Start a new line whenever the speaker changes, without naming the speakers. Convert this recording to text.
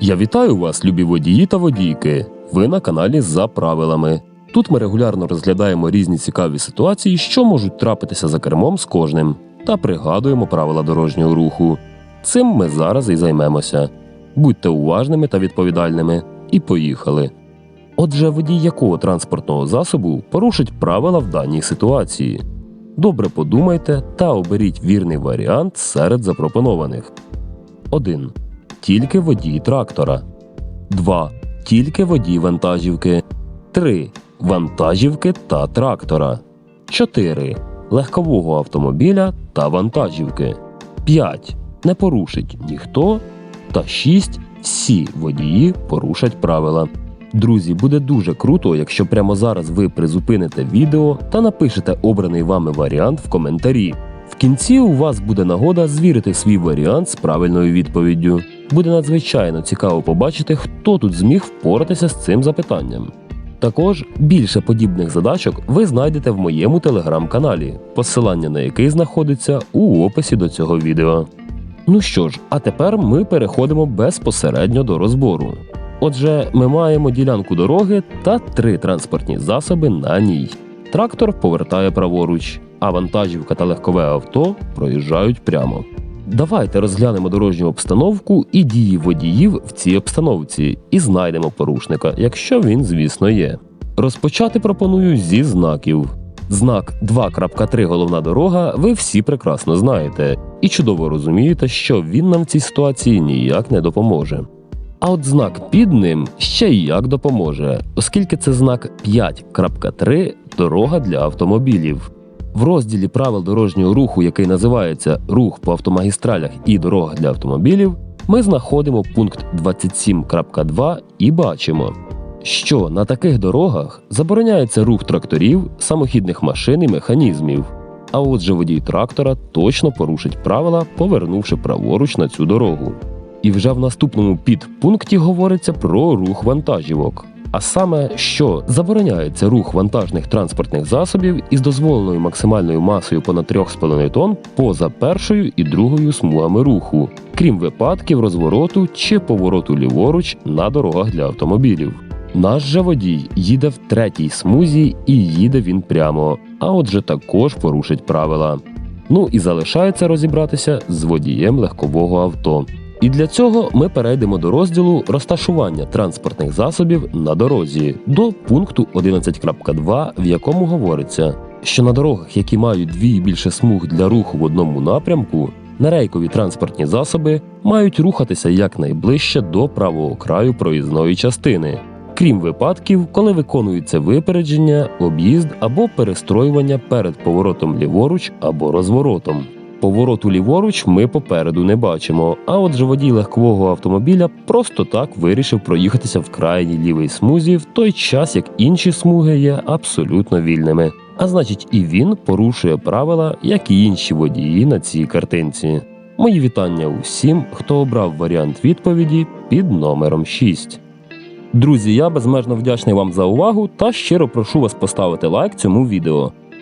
Я вітаю вас, любі водії та водійки. Ви на каналі за правилами. Тут ми регулярно розглядаємо різні цікаві ситуації, що можуть трапитися за кермом з кожним, та пригадуємо правила дорожнього руху. Цим ми зараз і займемося. Будьте уважними та відповідальними. І поїхали. Отже, водій якого транспортного засобу порушить правила в даній ситуації? Добре подумайте та оберіть вірний варіант серед запропонованих. 1. Тільки водій трактора. 2. Тільки водій вантажівки. 3. Вантажівки та трактора. 4. Легкового автомобіля та вантажівки. 5. Не порушить ніхто. Та 6. Всі водії порушать правила. Друзі, буде дуже круто, якщо прямо зараз ви призупините відео та напишете обраний вами варіант в коментарі. Кінці у вас буде нагода звірити свій варіант з правильною відповіддю. Буде надзвичайно цікаво побачити, хто тут зміг впоратися з цим запитанням. Також більше подібних задачок ви знайдете в моєму телеграм-каналі, посилання на який знаходиться у описі до цього відео. Ну що ж, а тепер ми переходимо безпосередньо до розбору. Отже, ми маємо ділянку дороги та три транспортні засоби на ній. Трактор повертає праворуч, а вантажівка та легкове авто проїжджають прямо. Давайте розглянемо дорожню обстановку і дії водіїв в цій обстановці і знайдемо порушника, якщо він, звісно, є. Розпочати пропоную зі знаків. Знак 2.3 головна дорога ви всі прекрасно знаєте і чудово розумієте, що він нам в цій ситуації ніяк не допоможе. А от знак під ним ще й як допоможе, оскільки це знак 5.3 дорога для автомобілів. В розділі правил дорожнього руху, який називається Рух по автомагістралях і дорога для автомобілів, ми знаходимо пункт 27.2 і бачимо, що на таких дорогах забороняється рух тракторів, самохідних машин і механізмів. А отже, водій трактора точно порушить правила, повернувши праворуч на цю дорогу. І вже в наступному підпункті говориться про рух вантажівок. А саме, що забороняється рух вантажних транспортних засобів із дозволеною максимальною масою понад 3,5 тонн поза першою і другою смугами руху, крім випадків розвороту чи повороту ліворуч на дорогах для автомобілів. Наш же водій їде в третій смузі і їде він прямо, а отже також порушить правила. Ну і залишається розібратися з водієм легкового авто. І для цього ми перейдемо до розділу розташування транспортних засобів на дорозі до пункту 11.2, в якому говориться, що на дорогах, які мають дві і більше смуг для руху в одному напрямку, нерейкові транспортні засоби мають рухатися якнайближче до правого краю проїзної частини, крім випадків, коли виконується випередження, об'їзд або перестроювання перед поворотом ліворуч або розворотом. Повороту ліворуч ми попереду не бачимо, а отже водій легкового автомобіля просто так вирішив проїхатися в крайній лівій смузі в той час, як інші смуги є абсолютно вільними. А значить, і він порушує правила, як і інші водії на цій картинці. Мої вітання усім, хто обрав варіант відповіді під номером 6. Друзі, я безмежно вдячний вам за увагу та щиро прошу вас поставити лайк цьому відео.